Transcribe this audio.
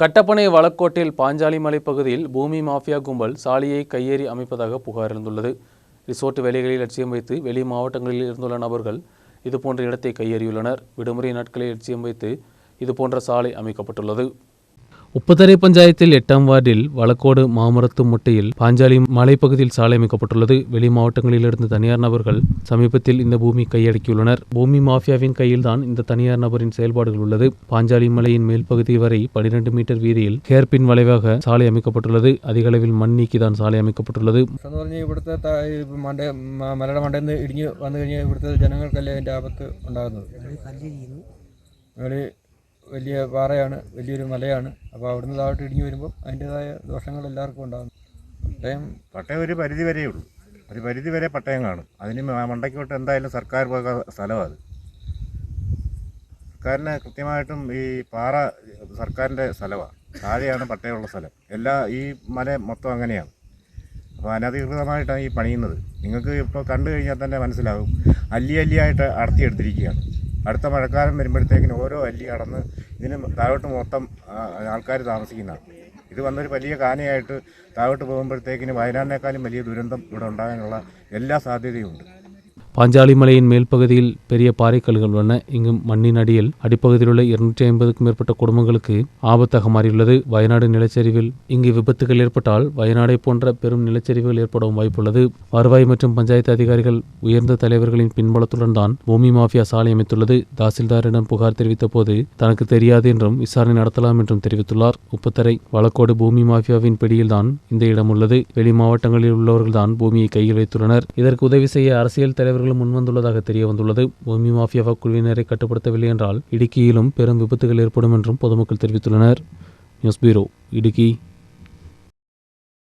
கட்டப்பனை வளக்கோட்டில் பாஞ்சாலி மலை பகுதியில் பூமி மாஃபியா கும்பல் சாலையை கையேறி அமைப்பதாக புகார் எழுந்துள்ளது. ரிசோர்ட் வேலைகளில் லட்சியம் வைத்து வெளி மாவட்டங்களில் இருந்துள்ள நபர்கள் இதுபோன்ற இடத்தை கையேறியுள்ளனர். விடுமுறை நாட்களை லட்சியம் வைத்து இதுபோன்ற சாலை அமைக்கப்பட்டுள்ளது. உப்பதறை பஞ்சாயத்தில் எட்டாம் வார்டில் വാർഡിൽ വളക്കോട് முட்டையில் பாஞ்சாலி மலைப்பகுதியில் சாலை அமைக்கப்பட்டுள்ளது. வெளி மாவட்டங்களிலிருந்து தனியார் நபர்கள் சமீபத்தில் இந்த பூமி கையடக்கியுள்ளனர். பூமி மாஃபியாவின் கையில்தான் இந்த தனியார் நபரின் செயல்பாடுகள் உள்ளது. பாஞ்சாலி மலையின் மேல்பகுதி வரை பனிரெண்டு மீட்டர் வீதியில் ஹேர்பின் வளைவாக சாலை அமைக்கப்பட்டுள்ளது. அதிக அளவில் மண் நீக்கிதான் சாலை அமைக்கப்பட்டுள்ளது. ഇവിടുത്തെ മലയുടെ മണ്ടയിൽ നിന്ന് ഇടിഞ്ഞ് വന്നു കഴിഞ്ഞാൽ ഇവിടുത്തെ വലിയ പാറയാണ് വലിയൊരു മലയാണ്. അപ്പോൾ അവിടുന്ന് താഴോട്ട് ഇടിഞ്ഞ് വരുമ്പോൾ അതിന്റെതായ ദോഷങ്ങൾ എല്ലാവർക്കും ഉണ്ടാകും പട്ടയം പട്ടയം ഒരു പരിധി വരെ ഉള്ളൂ. ഒരു പരിധി വരെ പട്ടയം കാണും. അതിന് മണ്ടയ്ക്കോട്ട് എന്തായാലും സർക്കാർ വക സ്ഥലമാണ് സർക്കാരിന് കൃത്യമായിട്ടും ഈ പാറ സർക്കാരിന്റെ സ്ഥലമാണ് താഴെയാണ് പട്ടയമുള്ള സ്ഥലം. എല്ലാ ഈ മല മൊത്തം അങ്ങനെയാണ്. അപ്പോൾ അനധികൃതമായിട്ടാണ് ഈ പണിയുന്നത്. നിങ്ങൾക്ക് ഇപ്പോൾ കണ്ടു കഴിഞ്ഞാൽ തന്നെ മനസ്സിലാകും. അല്ലി അല്ലിയായിട്ട് അടർത്തിയെടുത്തിരിക്കുകയാണ്. അടുത്ത മഴക്കാലം വരുമ്പോഴത്തേക്കിന് ഓരോ അല്ലി കടന്ന് ഇതിന് താഴോട്ട് മൊത്തം ആൾക്കാർ താമസിക്കുന്നതാണ്. ഇത് വന്നൊരു വലിയ കാനയായിട്ട് താഴോട്ട് പോകുമ്പോഴത്തേക്കിന് വയനാടിനേക്കാളും വലിയ ദുരന്തം ഇവിടെ ഉണ്ടാകാനുള്ള എല്ലാ സാധ്യതയുമുണ്ട്. பாஞ்சாலி மலையின் மேல் பகுதியில் பெரிய பாறைக்கல்கள் உள்ளன. இங்கு மண்ணின் அடியில் அடிப்பகுதியில் உள்ள இருநூற்றி ஐம்பதுக்கும் மேற்பட்ட குடும்பங்களுக்கு ஆபத்தாக மாறியுள்ளது. வயநாடு நிலச்சரிவில் இங்கு விபத்துகள் ஏற்பட்டால் வயநாடை போன்ற பெரும் நிலச்சரிவுகள் ஏற்படவும் வாய்ப்புள்ளது. வருவாய் மற்றும் பஞ்சாயத்து அதிகாரிகள் உயர்ந்த தலைவர்களின் பின்பலத்துடன் தான் பூமி மாஃபியா சாலை அமைத்துள்ளது. தாசில்தாரிடம் புகார் தெரிவித்த போது தனக்கு தெரியாது என்றும் விசாரணை நடத்தலாம் என்றும் தெரிவித்துள்ளார். உப்பத்தரை வழக்கோடு பூமி மாஃபியாவின் பிடியில்தான் இந்த இடம் உள்ளது. வெளி மாவட்டங்களில் உள்ளவர்கள்தான் பூமியை கையில் வைத்துள்ளனர். இதற்கு உதவி செய்ய அரசியல் தலைவர்கள் தலைவர்களும் முன்வந்துள்ளதாக தெரிய வந்துள்ளது பூமி மாஃபியா குழுவினரை கட்டுப்படுத்தவில்லை என்றால் இடுக்கியிலும் பெரும் விபத்துகள் ஏற்படும் என்றும் பொதுமக்கள் தெரிவித்துள்ளனர். News bureau Idukki.